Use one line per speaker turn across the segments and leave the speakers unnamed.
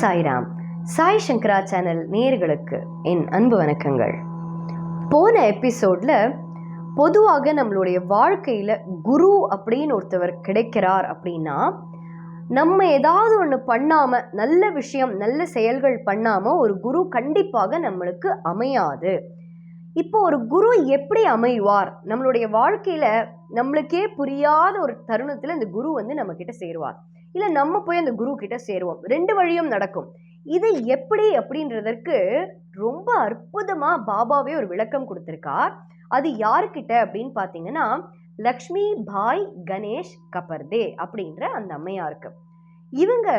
சாய்ராம். சாய் சங்கரா channel நேர்களுக்கு என் அன்பு வணக்கங்கள். போன எபிசோட்ல பொதுவாக நம்மளுடைய வாழ்க்கையில் குரு அப்படின்னு ஒருத்தவர் கிடைக்கிறார் அப்படின்னா நம்ம ஏதாவது ஒன்று பண்ணாமல் நல்ல விஷயம் நல்ல செயல்கள் பண்ணாமல் ஒரு குரு கண்டிப்பாக நம்மளுக்கு அமையாது. இப்போ ஒரு குரு எப்படி அமைவார்? நம்மளுடைய வாழ்க்கையில் நம்மளுக்கே புரியாத ஒரு தருணத்தில் இந்த குரு வந்து நம்ம கிட்ட சேருவார். இல்லை நம்ம போய் அந்த குரு கிட்ட சேருவோம். ரெண்டு வழியும் நடக்கும். இது எப்படி அப்படின்றதற்கு ரொம்ப அற்புதமா பாபாவே ஒரு விளக்கம் கொடுத்துருக்கார் அது யாருக்கிட்ட அப்படின்னு பார்த்தீங்கன்னா லக்ஷ்மி பாய் கணேஷ் கபர்தே அப்படின்ற அந்த அம்மையாருக்கு. இவங்க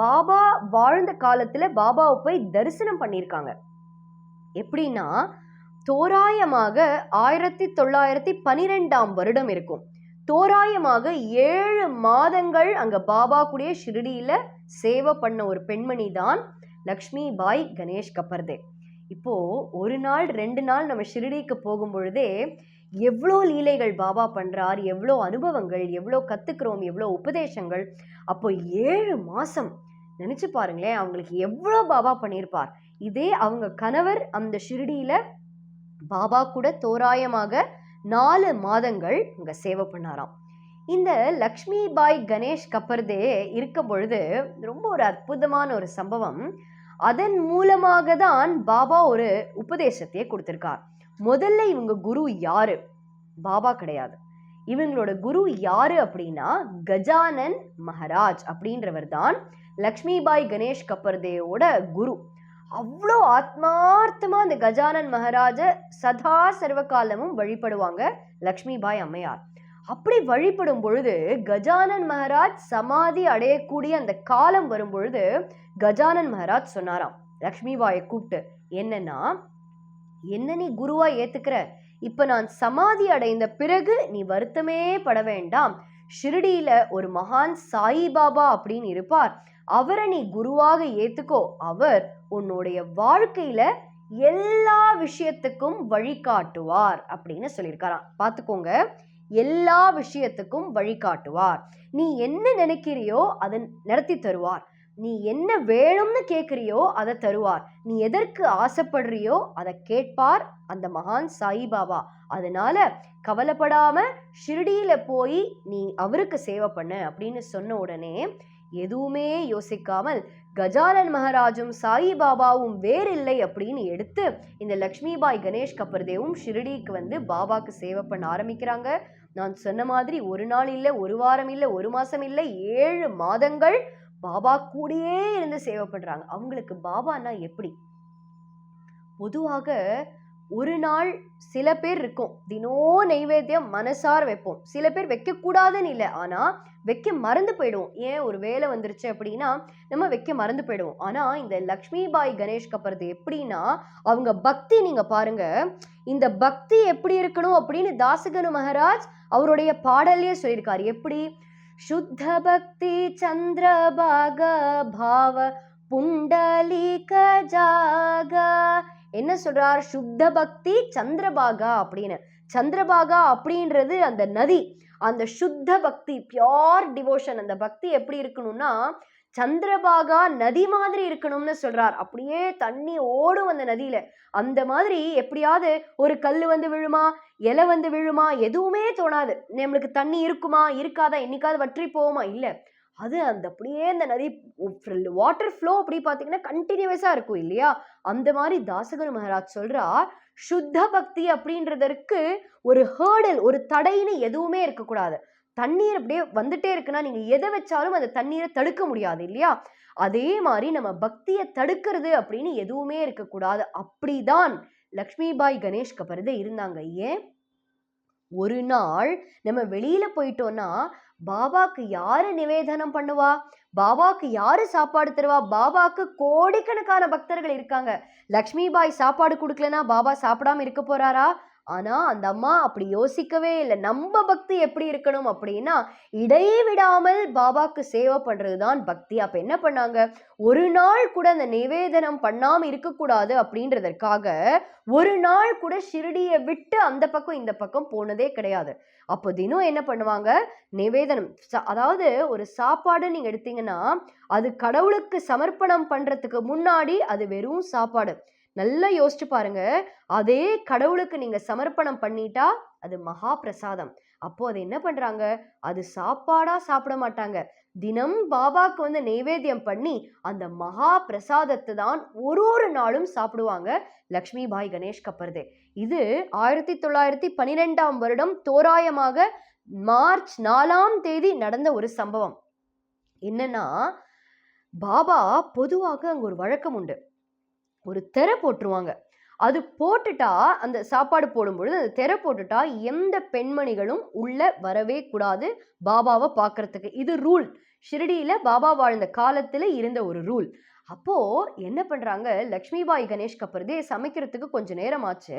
பாபா வாழ்ந்த காலத்துல பாபாவை போய் தரிசனம் பண்ணியிருக்காங்க. எப்படின்னா தோராயமாக ஆயிரத்தி தொள்ளாயிரத்தி பனிரெண்டாம் வருடம் இருக்கும். தோராயமாக ஏழு மாதங்கள் அங்கே பாபா கூடிய ஷிரடியில் சேவை பண்ண ஒரு பெண்மணி தான் லக்ஷ்மி பாய் கணேஷ் கப்பர்தே. இப்போது ஒரு நாள் ரெண்டு நாள் நம்ம ஷிரடிக்கு போகும் பொழுதே எவ்வளோ லீலைகள் பாபா பண்ணுறார் எவ்வளோ அனுபவங்கள் எவ்வளோ கற்றுக்கிறோம் எவ்வளோ உபதேசங்கள் அப்போ ஏழு மாதம் நினச்சி பாருங்களேன் அவங்களுக்கு எவ்வளோ பாபா பண்ணியிருப்பார். இதே அவங்க கணவர் அந்த ஷிரடியில் பாபா கூட தோராயமாக நாலு மாதங்கள் அங்கே சேவை பண்ணாராம். இந்த லக்ஷ்மி பாய் கணேஷ் கப்பர்தே இருக்கும் பொழுது ரொம்ப ஒரு அற்புதமான ஒரு சம்பவம். அதன் மூலமாக தான் பாபா ஒரு உபதேசத்தையே கொடுத்துருக்கார். முதல்ல இவங்க குரு யாரு? பாபா கிடையாது. இவங்களோட குரு யாரு அப்படின்னா கஜானன் மகராஜ் அப்படின்றவர் தான் லக்ஷ்மி பாய் கணேஷ் கப்பர்தேவோட குரு. அவ்வளோ ஆத்மார்த்தமாக அந்த கஜானன் மகாராஜ சதா சர்வகாலமும் வழிபடுவாங்க லக்ஷ்மி பாய் அம்மையார். அப்படி வழிபடும் பொழுது கஜானன் மகாராஜ் சமாதி அடையக்கூடிய அந்த காலம் வரும் பொழுது கஜானன் மகாராஜ் சொன்னாராம் லக்ஷ்மி பாயை கூப்பிட்டு என்னன்னா என்ன நீ குருவா ஏத்துக்கிற? இப்ப நான் சமாதி அடைந்த பிறகு நீ வருத்தமே பட வேண்டாம். ஷிரடியில ஒரு மகான் சாயிபாபா அப்படின்னு இருப்பார். அவரை நீ குருவாக ஏத்துக்கோ. அவர் உன்னுடைய வாழ்க்கையில எல்லா விஷயத்துக்கும் வழிகாட்டுவார் அப்படின்னு சொல்லியிருக்காராம். பார்த்துக்கோங்க. எல்லா விஷயத்துக்கும் வழிகாட்டுவார். நீ என்ன நினைக்கிறியோ அதை நடத்தி தருவார். நீ என்ன வேணும்னு கேட்குறியோ அதை தருவார். நீ எதற்கு ஆசைப்படுறியோ அதை கேட்பார் அந்த மகான் சாயிபாபா. அதனால கவலைப்படாம ஷிரடியில போய் நீ அவருக்கு சேவை பண்ணு அப்படின்னு சொன்ன உடனே எதுவுமே யோசிக்காமல் கஜானன் மகாராஜும் சாயிபாபாவும் வேறில்லை அப்படின்னு எடுத்து இந்த லக்ஷ்மிபாய் கணேஷ் கப்பர்தேவும் ஷிரடிக்கு வந்து பாபாக்கு சேவை பண்ண ஆரம்பிக்கிறாங்க. நான் சொன்ன மாதிரி ஒரு நாள் இல்லை ஒரு வாரம் இல்லை ஒரு மாசம் இல்லை ஏழு மாதங்கள் பாபா கூடயே இருந்து சேவை பண்றாங்க. அவங்களுக்கு பாபான்னா எப்படி? பொதுவாக ஒரு நாள் சில பேர் இருக்கும். தினம் நெய்வேத்தியம் மனசார் வைப்போம். சில பேர் வைக்கக்கூடாதுன்னு இல்லை. ஆனால் வைக்க மறந்து போயிடுவோம். ஏன் ஒரு வேலை வந்துருச்சு அப்படின்னா நம்ம வைக்க மறந்து போயிடுவோம். ஆனால் இந்த லக்ஷ்மி பாய் கணேஷ் கப்புறது எப்படின்னா அவங்க பக்தி நீங்கள் பாருங்க. இந்த பக்தி எப்படி இருக்கணும் அப்படின்னு தாசகனு மகாராஜ் அவருடைய பாடல்லையே சொல்லியிருக்காரு. எப்படி? சுத்த பக்தி சந்திரபாக பாவ புண்டலிக ஜாக என்ன சொல்கிறார் சுத்த பக்தி சந்திரபாகா அப்படின்னு. சந்திரபாகா அப்படின்றது அந்த நதி. அந்த சுத்த பக்தி பியோர் டிவோஷன் அந்த பக்தி எப்படி இருக்கணும்னா சந்திரபாகா நதி மாதிரி இருக்கணும்னு சொல்றார். அப்படியே தண்ணி ஓடும் அந்த நதியில. அந்த மாதிரி எப்படியாவது ஒரு கல் வந்து விழுமா இலை வந்து விழுமா எதுவுமே தோணாது. நம்மளுக்கு தண்ணி இருக்குமா இருக்காதா என்னைக்காவது வற்றி போகுமா? இல்லை. அது அந்த அப்படியே அந்த நதி வாட்டர் ஃப்ளோ அப்படி பார்த்தீங்கன்னா கண்டினியூஸாக இருக்கும் இல்லையா? அந்த மாதிரி தாசகர் மகாராஜ் சொல்கிறா சுத்த பக்தி அப்படின்றதற்கு ஒரு ஹேர்டல் ஒரு தடைன்னு எதுவுமே இருக்கக்கூடாது. தண்ணீர் அப்படியே வந்துட்டே இருக்குன்னா நீங்கள் எதை வச்சாலும் அந்த தண்ணீரை தடுக்க முடியாது இல்லையா? அதே மாதிரி நம்ம பக்தியை தடுக்கிறது அப்படின்னு எதுவுமே இருக்கக்கூடாது. அப்படிதான் லக்ஷ்மிபாய் கணேஷ் கபர்தே இருந்தாங்க. ஏன்? ஒரு நாள் நம்ம வெளியில போயிட்டோம்னா பாபாக்கு யாரு நிவேதனம் பண்ணுவா? பாபாக்கு யாரு சாப்பாடு தருவா? பாபாக்கு கோடிக்கணக்கான பக்தர்கள் இருக்காங்க. லக்ஷ்மி பாய் சாப்பாடு கொடுக்கலனா பாபா சாப்பிடாம இருக்க போறாரா? ஆனால் அந்த அம்மா அப்படி யோசிக்கவே இல்லை. நம்ம பக்தி எப்படி இருக்கணும் அப்படின்னா இடைவிடாமல் பாபாக்கு சேவை பண்றதுதான் பக்தி. அப்போ என்ன பண்ணாங்க? ஒரு நாள் கூட அந்த நிவேதனம் பண்ணாமல் இருக்கக்கூடாது அப்படின்றதற்காக ஒரு நாள் கூட ஷிரடியை விட்டு அந்த பக்கம் இந்த பக்கம் போனதே கிடையாது. அப்போ தினம் என்ன பண்ணுவாங்க? நிவேதனம். ச- அதாவது ஒரு சாப்பாடு நீங்கள் எடுத்தீங்கன்னா அது கடவுளுக்கு சமர்ப்பணம் பண்ணுறதுக்கு முன்னாடி அது வெறும் சாப்பாடு. நல்லா யோசிச்சு பாருங்க. அதே கடவுளுக்கு நீங்க சமர்ப்பணம் பண்ணிட்டா அது மகா பிரசாதம். அப்போ அதை என்ன பண்றாங்க? அது சாப்பாடா சாப்பிட மாட்டாங்க. தினம் பாபாக்கு வந்து நைவேத்தியம் பண்ணி அந்த மகா பிரசாதத்தை தான் ஒரு ஒரு நாளும் சாப்பிடுவாங்க லக்ஷ்மி பாய் கணேஷ் கப்பர்தே. இது ஆயிரத்தி தொள்ளாயிரத்தி பன்னிரெண்டாம் வருடம் தோராயமாக மார்ச் நாலாம் தேதி நடந்த ஒரு சம்பவம். என்னன்னா பாபா பொதுவாக அங்க ஒரு வழக்கம் உண்டு. ஒரு திரை போட்டுருவாங்க. அது போட்டுட்டா அந்த சாப்பாடு போடும்பொழுது அந்த திரை போட்டுட்டா எந்த பெண்மணிகளும் உள்ள வரவே கூடாது. பாபாவை பார்க்கறதுக்கு இது ரூல். ஷிரடியில பாபா வாழ்ந்த காலத்துல இருந்த ஒரு ரூல். அப்போ என்ன பண்றாங்க? லக்ஷ்மிபாய் கணேஷ் கப்பர்தே சமைக்கிறதுக்கு கொஞ்சம் நேரம் ஆச்சு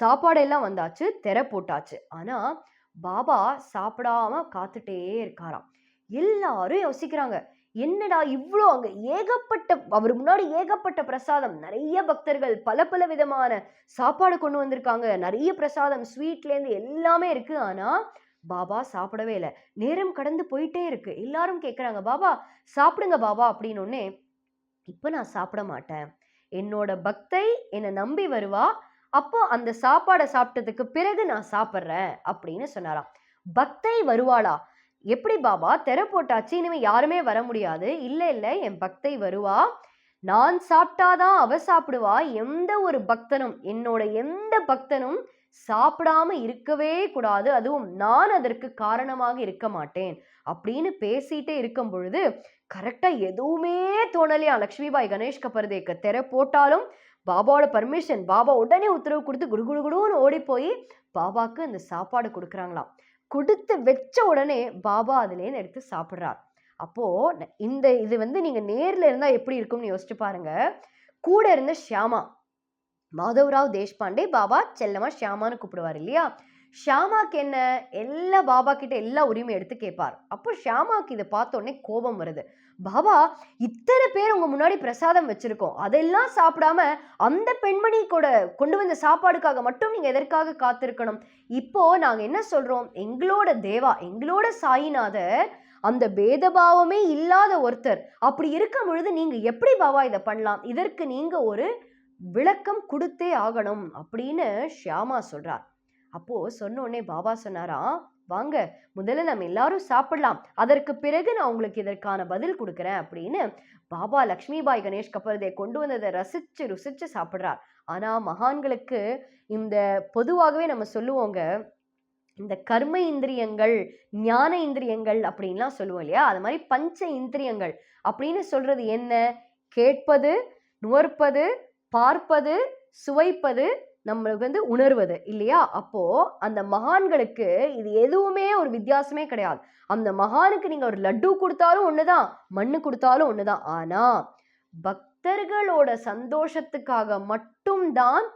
சாப்பாடெல்லாம் வந்தாச்சு திரை போட்டாச்சு. ஆனா பாபா சாப்பிடாம காத்துட்டே இருக்காராம். எல்லாரும் யோசிக்கிறாங்க. என்னடா இவ்வளோ அங்கே ஏகப்பட்ட அவர் முன்னாடி ஏகப்பட்ட பிரசாதம். நிறைய பக்தர்கள் பல பல விதமான சாப்பாடு கொண்டு வந்திருக்காங்க. நிறைய பிரசாதம் ஸ்வீட்லேருந்து எல்லாமே இருக்குது ஆனால் பாபா சாப்பிடவே இல்லை. நேரம் கடந்து போயிட்டே இருக்கு. எல்லாரும் கேட்குறாங்க பாபா சாப்பிடுங்க பாபா அப்படின்னு இப்போ நான் சாப்பிட மாட்டேன். என்னோட பக்தை என்னை நம்பி வருவா. அப்போ அந்த சாப்பாடை சாப்பிட்டதுக்கு பிறகு நான் சாப்பிட்றேன் அப்படின்னு சொன்னாராம். பக்தை வருவாளா? எப்படி பாபா? தெர போட்டாச்சு இனிமே யாருமே வர முடியாது. இல்லை இல்லை என் பக்தை வருவா. நான் சாப்பிட்டாதான் அவ சாப்பிடுவா. எந்த ஒரு பக்தனும் என்னோட எந்த பக்தனும் சாப்பிடாம இருக்கவே கூடாது. அதுவும் நான் அதற்கு காரணமாக இருக்க மாட்டேன். அப்படின்னு பேசிட்டே இருக்கும் பொழுது கரெக்டா எதுவுமே தோணலையா? லக்ஷ்மிபாய் கணேஷ் கபர்தேக்கு தெர போட்டாலும் பாபாவோட பர்மிஷன் பாபா உடனே உத்தரவு கொடுத்து குடுகுடுகுடுன்னு ஓடி போய் பாபாக்கு அந்த சாப்பாடு கொடுக்குறாங்களாம். கொடுத்து வச்ச உடனே பாபா அதுலேருந்து எடுத்து சாப்பிட்றார். அப்போது இந்த இது வந்து நீங்கள் நேரில் இருந்தால் எப்படி இருக்கும்னு யோசிச்சு பாருங்க. கூட இருந்த ஷியாமா மாதவராவ் தேஷ்பாண்டே பாபா செல்லமா ஷியாமான்னு கூப்பிடுவார் இல்லையா? ஷியாமாக்கு என்ன? எல்லா பாபா கிட்ட எல்லா உரிமையும் எடுத்து கேட்பார். அப்போ ஷியாமாக்கு இதை பார்த்தோன்னே கோபம் வருது. பாபா இத்தனை பேர் உங்க முன்னாடி பிரசாதம் வச்சிருக்கோம். அதெல்லாம் சாப்பிடாம அந்த பெண்மணி கூட கொண்டு வந்த சாப்பாடுக்காக மட்டும் நீங்க எதற்காக காத்திருக்கணும்? இப்போ நாங்க என்ன சொல்றோம்? எங்களோட தேவா எங்களோட சாயிநாதர் அந்த பேதபாவமே இல்லாத ஒருத்தர். அப்படி இருக்கும் பொழுது நீங்க எப்படி பாபா இதை பண்ணலாம்? இதற்கு நீங்க ஒரு விளக்கம் கொடுத்தே ஆகணும் அப்படின்னு ஷியாமா சொல்றார். அப்போ சொன்ன உடனே பாபா சொன்னாராம் வாங்க முதல்ல நம்ம எல்லாரும் சாப்பிடலாம். அதற்கு பிறகு நான் உங்களுக்கு இதற்கான பதில் கொடுக்குறேன் அப்படின்னு பாபா லக்ஷ்மிபாய் கணேஷ் கப்பர்தே கொண்டு வந்ததை ரசித்து ருசிச்சு சாப்பிட்றார். ஆனால் மகான்களுக்கு இந்த பொதுவாகவே நம்ம சொல்லுவோங்க இந்த கர்ம இந்திரியங்கள் ஞான இந்திரியங்கள் அப்படின்லாம் சொல்லுவோம் இல்லையா? அது மாதிரி பஞ்ச இந்திரியங்கள் அப்படின்னு சொல்கிறது என்ன? கேட்பது நுகர்ப்பது பார்ப்பது சுவைப்பது நம்மளுக்கு வந்து உணர்வது இல்லையா? அப்போ அந்த மகான்களுக்கு இது எதுவுமே ஒரு வித்தியாசமே கிடையாது. அந்த மகானுக்கு நீங்க ஒரு லட்டு கொடுத்தாலும் ஒண்ணுதான் மண்ணு கொடுத்தாலும் ஒண்ணுதான். ஆனா பக்தர்களோட சந்தோஷத்துக்காக மட்டும்தான்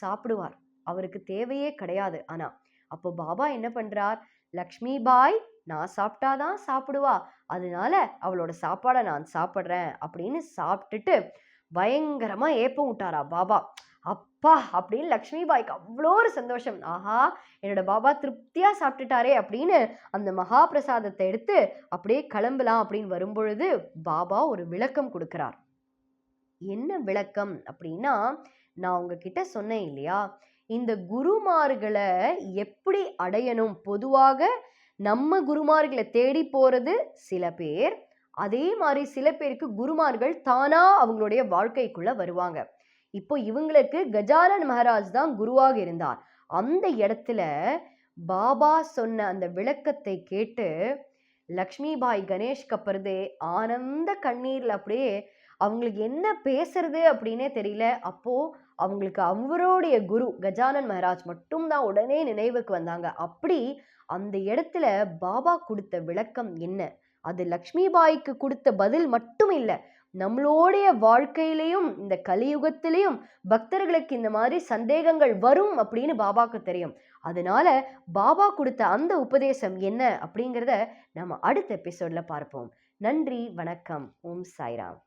சாப்பிடுவார். அவருக்கு தேவையே கிடையாது. ஆனா அப்போ பாபா என்ன பண்றார்? லக்ஷ்மி பாய் நான் சாப்பிட்டாதான் சாப்பிடுவா. அதனால அவளோட சாப்பாடை நான் சாப்பிட்றேன் அப்படின்னு சாப்பிட்டுட்டு பயங்கரமா ஏப்பம் விட்டாரா பாபா. அப்பா அப்படின்னு லக்ஷ்மி பாய்க்கு அவ்வளோ ஒரு சந்தோஷம். ஆஹா என்னோட பாபா திருப்தியாக சாப்பிட்டுட்டாரே அப்படின்னு அந்த மகா பிரசாதத்தை எடுத்து அப்படியே கிளம்பலாம் அப்படின்னு வரும்பொழுது பாபா ஒரு விளக்கம் கொடுக்குறார். என்ன விளக்கம் அப்படின்னா நான் உங்ககிட்ட சொன்னேன் இல்லையா இந்த குருமார்களை எப்படி அடையணும்? பொதுவாக நம்ம குருமார்களை தேடி போகிறது சில பேர் அதே மாதிரி சில பேருக்கு குருமார்கள் தானாக அவங்களுடைய வாழ்க்கைக்குள்ளே வருவாங்க. இப்போ இவங்களுக்கு கஜாலன் மகாராஜ் தான் குருவாக இருந்தார். அந்த இடத்துல பாபா சொன்ன அந்த விளக்கத்தை கேட்டு லக்ஷ்மிபாய் கணேஷ் கப்பர்தே ஆனந்த கண்ணீரில் அப்படியே அவங்களுக்கு என்ன பேசுறது அப்படின்னே தெரியல. அப்போ அவங்களுக்கு அவருடைய குரு கஜானன் மகாராஜ் மட்டும்தான் உடனே நினைவுக்கு வந்தாங்க. அப்படி அந்த இடத்துல பாபா கொடுத்த விளக்கம் என்ன? அது லக்ஷ்மிபாய்க்கு கொடுத்த பதில் மட்டும் இல்லை. நம்மளுடைய வாழ்க்கையிலையும் இந்த கலியுகத்திலையும் பக்தர்களுக்கு இந்த மாதிரி சந்தேகங்கள் வரும் அப்படின்னு பாபாக்கு தெரியும். அதனால பாபா கொடுத்த அந்த உபதேசம் என்ன அப்படிங்கிறத நம்ம அடுத்த எபிசோட்ல பார்ப்போம். நன்றி வணக்கம். ஓம் சாய்ராம்.